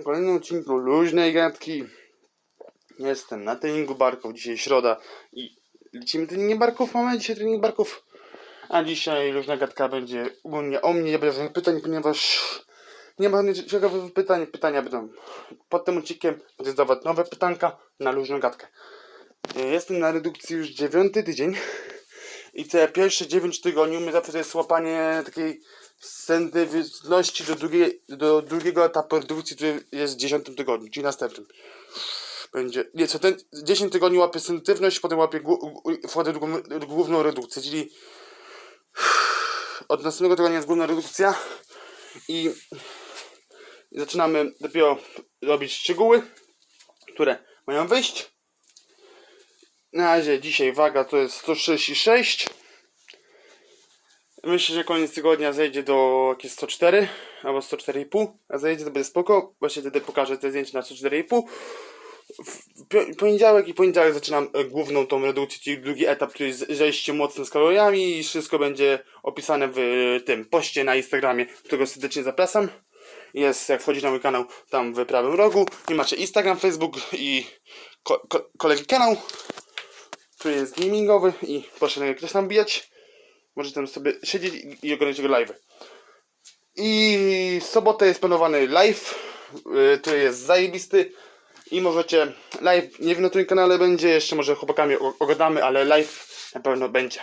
W kolejnym odcinku luźnej gadki. Jestem na treningu barków. Dzisiaj środa i lecimy trening barków. Mamy dzisiaj trening barków. A dzisiaj luźna gadka będzie ogólnie o mnie, nie będzie żadnych pytań, ponieważ nie ma żadnych pytań. Pytania będą pod tym odcinkiem. Będę zdawać nowe pytanka na luźną gadkę. Jestem na redukcji już dziewiąty tydzień. I te pierwsze 9 tygodni u mnie zawsze to jest łapanie takiej sensitywności do, drugiej, do drugiego etapu redukcji, który jest w 10 tygodniu, czyli następnym. Będzie, nie, co ten 10 tygodni łapie sensitywność, potem łapie wchodzę drugą, główną redukcję, czyli od następnego tygodnia jest główna redukcja i zaczynamy dopiero robić szczegóły, które mają wyjść. Na razie dzisiaj waga to jest 136. Myślę, że koniec tygodnia zejdzie do jakieś 104 albo 104,5. A zejdzie to będzie spoko. Właśnie wtedy pokażę te zdjęcia na 104,5. W poniedziałek i poniedziałek zaczynam e, główną tą redukcję, czyli drugi etap, który jest zejście mocne z kaloriami i wszystko będzie opisane w e, tym poście na Instagramie, którego serdecznie zapraszam. Jest, jak wchodzisz na mój kanał, tam w prawym rogu i macie Instagram, Facebook i ko- ko- kolegi kanał który jest gamingowy i proszę jak ktoś tam bijać. Możecie tam sobie siedzieć i- oglądać jego live. I w sobotę jest planowany live, który jest zajebisty. I możecie live, nie wiem na którym kanale będzie, jeszcze może chłopakami ogadamy, ale live na pewno będzie.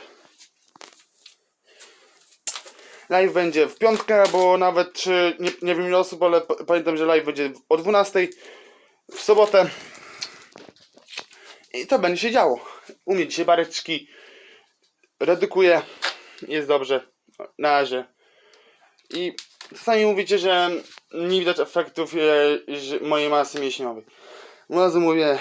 Live będzie w piątkę, bo nawet yy, nie, nie wiem ile osób, ale pamiętam, że live będzie o 12 w sobotę. I to będzie się działo. U mnie dzisiaj bareczki redukuję. Jest dobrze. Na razie. I czasami mówicie, że nie widać efektów e, mojej masy mięśniowej. Od mówię,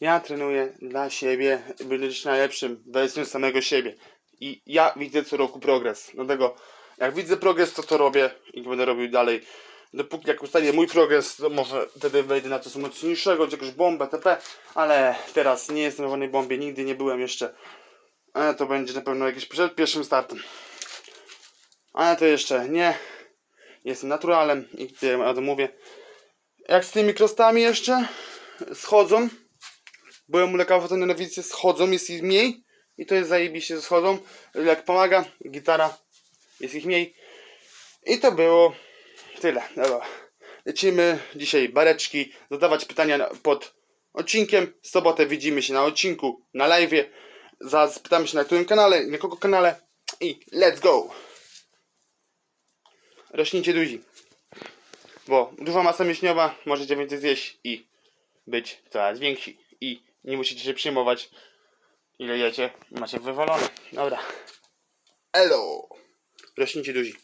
ja trenuję dla siebie, by być najlepszym wersją samego siebie. I ja widzę co roku progres. Dlatego jak widzę progres, to to robię i będę robił dalej. Dopóki jak ustanie mój progres, to może wtedy wejdę na coś mocniejszego, jakąś bombę, TP, ale teraz nie jestem w żadnej bombie, nigdy nie byłem jeszcze. Ale to będzie na pewno jakiś przed pierwszym startem. Ale to jeszcze nie. Jestem naturalem i tyle razu mówię. Jak z tymi krostami jeszcze schodzą, byłem u lekarza na wizycie, schodzą, jest ich mniej i to jest zajebiście, schodzą. Jak pomaga, gitara, jest ich mniej. I to było tyle. Dobra. Lecimy dzisiaj bareczki, zadawać pytania pod odcinkiem. W sobotę widzimy się na odcinku, na live. Zaraz pytamy się na którym kanale, na kogo kanale i let's go! Rośnijcie duzi. Bo duża masa mięśniowa możecie więcej zjeść i być coraz więksi. I nie musicie się przejmować ile jecie. Macie wywalone. Dobra. Elo! Rośnijcie duzi.